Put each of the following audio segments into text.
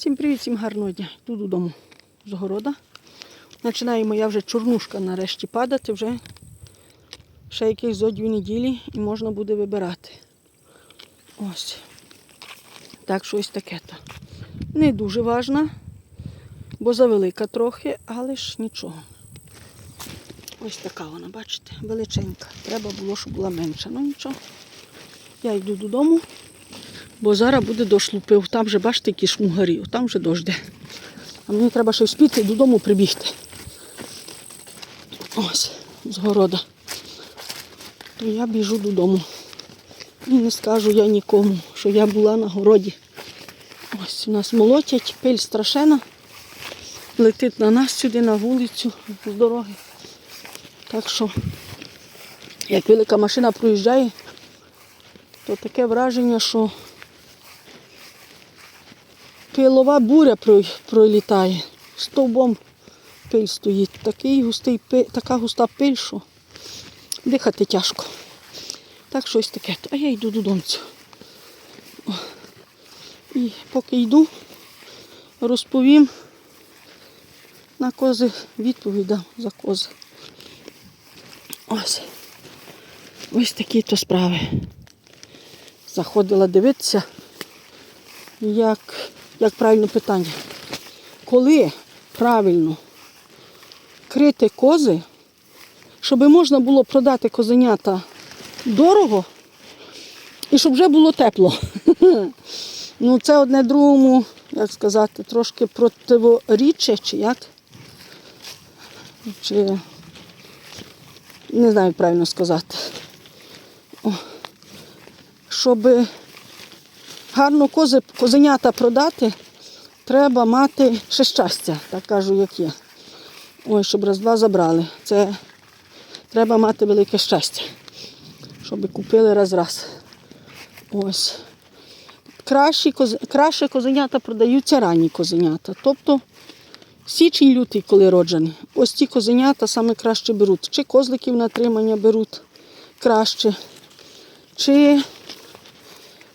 Всім привіт, всім гарного дня. Йду додому з города. Починає моя вже чорнушка нарешті падати, вже ще якихось зо дві неділі і можна буде вибирати. Ось. Так, щось таке то. Не дуже важна, бо завелика трохи, але ж нічого. Ось така вона, бачите, величенька. Треба було, щоб була менша. Ну нічого. Я йду додому, бо зараз буде дощ лупив. Там вже, бачите, які шмугарі, там вже дощ. А мені треба ще вспіти додому прибігти. Ось, з города. То я біжу додому. І не скажу я нікому, що я була на городі. Ось у нас молотять, пиль страшена. Летить на нас сюди, на вулицю, з дороги. Так що, як велика машина проїжджає, то таке враження, що пилова буря пролітає. Стовбом пиль стоїть. Такий густий, пи- така густа пиль, що дихати тяжко. Так щось таке. А я йду додому. І поки йду, розповім на кози відповідь дам за кози. Ось. Ось такі то справи. Заходила дивитися, як, як правильно питання. Коли правильно крити кози, щоб можна було продати козенята дорого і щоб вже було тепло. Ну, це одне другому, як сказати, трошки противоріччя, чи як? Чи не знаю, як правильно сказати. Щоб гарно кози, козенята продати, треба мати ще щастя, так кажу, як є. Ой, щоб раз-два забрали. Це треба мати велике щастя, щоб купили раз-раз. Ось. Кращі, коз- краще козенята продаються ранні козенята. Тобто січень лютий, коли роджені. Ось ці козенята саме краще беруть. Чи козликів на тримання беруть краще, чи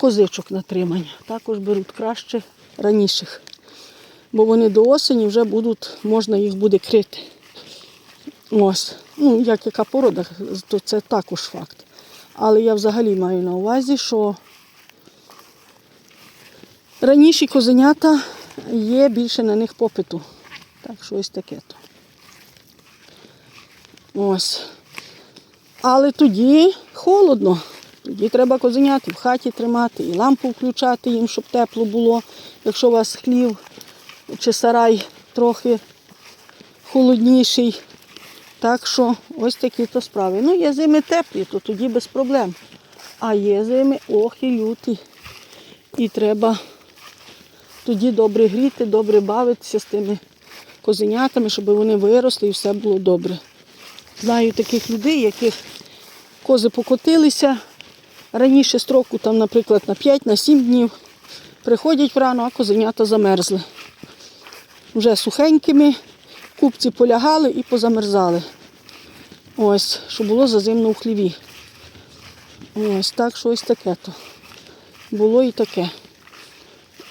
козичок на тримання. Також беруть краще раніших. Бо вони до осені вже будуть, можна їх буде крити. Ось. Ну, як яка порода, то це також факт. Але я взагалі маю на увазі, що раніші козенята є більше на них попиту. Так, щось таке то. Ось. Але тоді холодно. Тоді треба козенят в хаті тримати, і лампу включати їм, щоб тепло було. Якщо у вас хлів чи сарай трохи холодніший. Так що ось такі то справи. Ну, є зими теплі, то тоді без проблем. А є зими ох і люті. І треба тоді добре гріти, добре бавитися з тими козенятами, щоб вони виросли і все було добре. Знаю таких людей, яких кози покотилися раніше строку, там, наприклад, на 5-7 днів. Приходять врано, а козенята замерзли. Вже сухенькими, купці полягали і позамерзали. Ось, що було зазимно у хліві. Ось так, що ось таке то. Було і таке.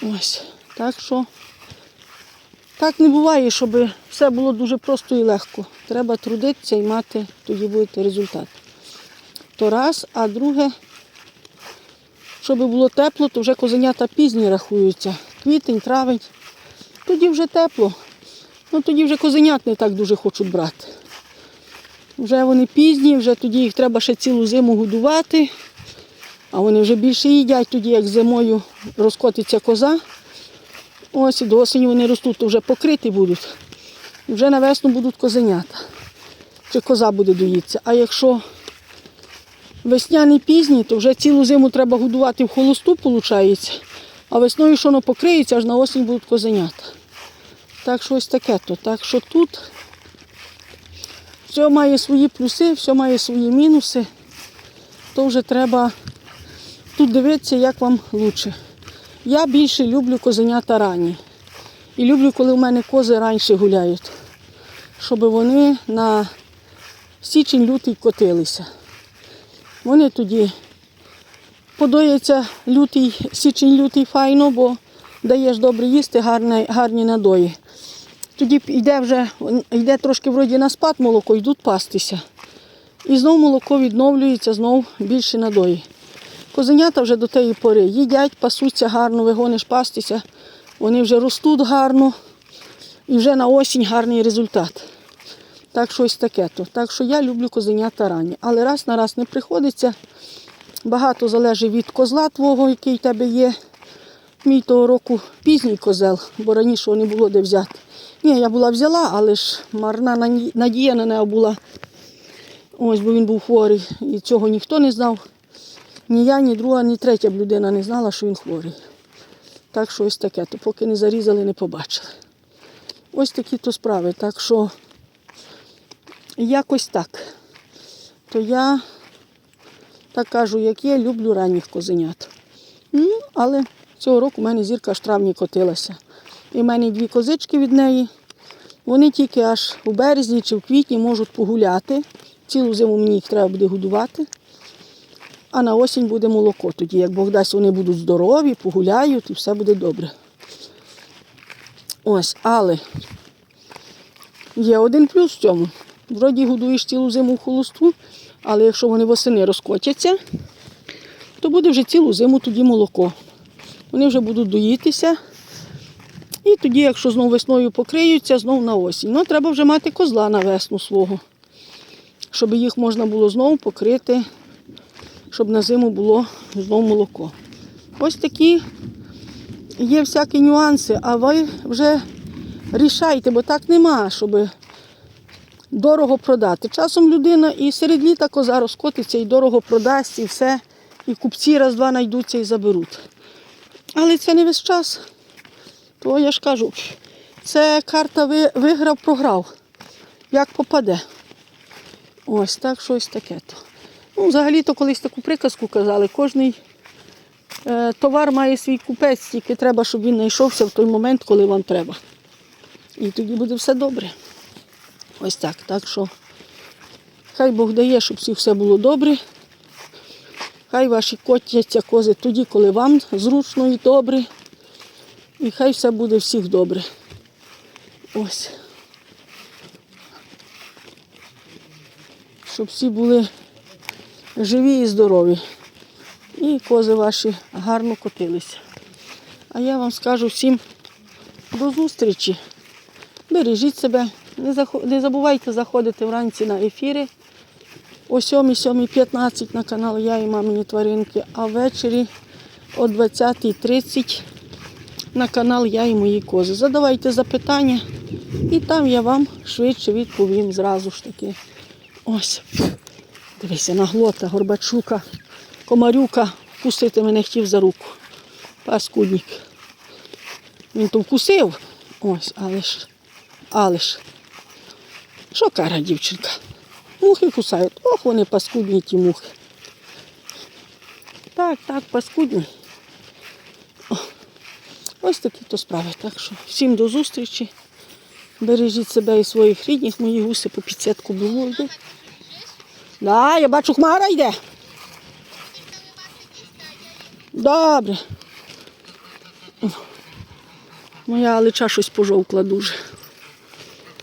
Ось. Так що так не буває, щоб все було дуже просто і легко. Треба трудитися і мати, тоді буде результат. То раз, а друге, щоб було тепло, то вже козенята пізні рахуються. Квітень, травень. Тоді вже тепло. Ну тоді вже козенят не так дуже хочуть брати. Вже вони пізні, вже тоді їх треба ще цілу зиму годувати, а вони вже більше їдять тоді, як зимою розкотиться коза. Ось і до осені вони ростуть, то вже покриті будуть. Вже на весну будуть козенята. Чи коза буде доїтися. А якщо весняний пізній, то вже цілу зиму треба годувати в холосту, виходить. А весною, що воно покриється, аж на осінь будуть козенята. Так що ось таке то. Так що тут все має свої плюси, все має свої мінуси. То вже треба тут дивитися, як вам краще. Я більше люблю козенята ранні. І люблю, коли в мене кози раніше гуляють, щоб вони на січень-лютий котилися. Вони тоді подояться лютий, січень-лютий файно, бо даєш добре їсти, гарні, гарні надої. Тоді йде вже йде трошки вроді на спад молоко, йдуть пастися. І знов молоко відновлюється, знов більше надої. Козенята вже до тієї пори їдять, пасуться гарно, вигониш пастися, вони вже ростуть гарно і вже на осінь гарний результат. Так що ось таке то. Так що я люблю козенята ранні. Але раз на раз не приходиться. Багато залежить від козла твого, який в тебе є. Мій того року пізній козел, бо раніше не було де взяти. Ні, я була взяла, але ж марна надія на нього була. Ось, бо він був хворий. І цього ніхто не знав. Ні я, ні друга, ні третя б людина не знала, що він хворий. Так що ось таке, то поки не зарізали, не побачили. Ось такі то справи. Так що якось так. То я так кажу, як є, люблю ранніх козенят. Ну, але цього року в мене зірка аж травні котилася. І в мене дві козички від неї. Вони тільки аж у березні чи в квітні можуть погуляти. Цілу зиму мені їх треба буде годувати. А на осінь буде молоко. Тоді, як Бог дасть, вони будуть здорові, погуляють і все буде добре. Ось, але є один плюс в цьому. Вроді годуєш цілу зиму в холосту, але якщо вони восени розкотяться, то буде вже цілу зиму тоді молоко. Вони вже будуть доїтися. І тоді, якщо знову весною покриються, знову на осінь. Ну, треба вже мати козла на весну свого, щоб їх можна було знову покрити, щоб на зиму було знову молоко. Ось такі є всякі нюанси, а ви вже рішайте, бо так нема, щоб дорого продати. Часом людина і серед літа коза розкотиться, і дорого продасть, і все. І купці раз-два знайдуться і заберуть. Але це не весь час. То я ж кажу, це карта виграв, програв. Як попаде. Ось так щось таке. то. Ну, взагалі-то колись таку приказку казали, кожний е, товар має свій купець, тільки треба, щоб він знайшовся в той момент, коли вам треба. І тоді буде все добре. Ось так. Так що хай Бог дає, щоб всіх все було добре. Хай ваші котяться кози тоді, коли вам зручно і добре. І хай все буде всіх добре. Ось. Щоб всі були живі і здорові. І кози ваші гарно котилися. А я вам скажу всім до зустрічі. Бережіть себе. Не, забувайте заходити вранці на ефіри о 7-7.15 на канал Я і мамині тваринки, а ввечері о 20.30 на канал Я і мої кози. Задавайте запитання, і там я вам швидше відповім зразу ж таки. Ось. Дивися, наглота, горбачука, комарюка вкусити мене хотів за руку. Паскудник. Він то вкусив. Ось, але ж, але ж. Що кара дівчинка? Мухи кусають. Ох, вони паскудні ті мухи. Так, так, паскудні. Ось такі то справи. Так що всім до зустрічі. Бережіть себе і своїх рідних. Мої гуси по підсетку було йдуть. Да, я бачу, хмара йде. Добре. Моя алича щось пожовкла дуже.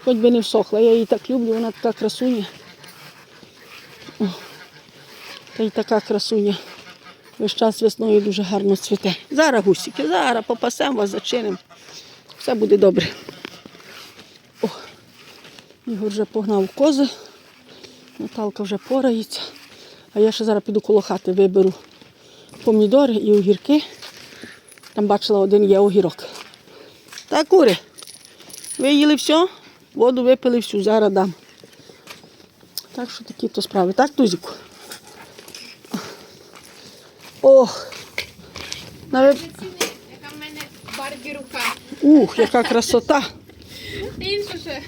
Хоч би не всохла. Я її так люблю, вона така красуня. Та й така красуня. Весь час весною дуже гарно цвіте. Зараз гусики, зараз попасемо вас, зачинимо. Все буде добре. О, Ігор вже погнав кози. Наталка вже порається. А я ще зараз піду коло хати виберу помідори і огірки. Там бачила один є огірок. Так, кури, ви їли все, воду випили всю, зараз дам. Так що такі то справи. Так, Тузіку? Ох. Навіть... Яка в мене Барбі рука. Ух, яка красота. Інша ще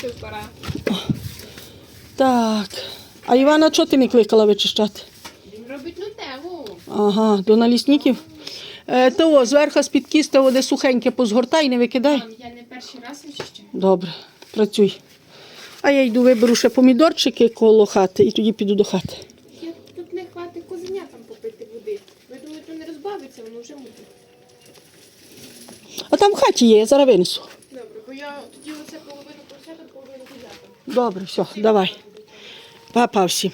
супера. Так. А Івана, чого ти не кликала вичищати? Він робить нутеллу. Ага, до налісників. Е, того, зверху з-під кіста води сухеньке позгортай не викидай. Я не перший раз вичищаю. Добре, працюй. А я йду виберу ще помідорчики коло хати і тоді піду до хати. Як тут не хватить козенятам попити води. Ви думаєте, не розбавиться, воно вже буде. А там в хаті є, я зараз винесу. Добре, бо я тоді оце половину поросята, половину козята. Добре, все, давай. Папа всім.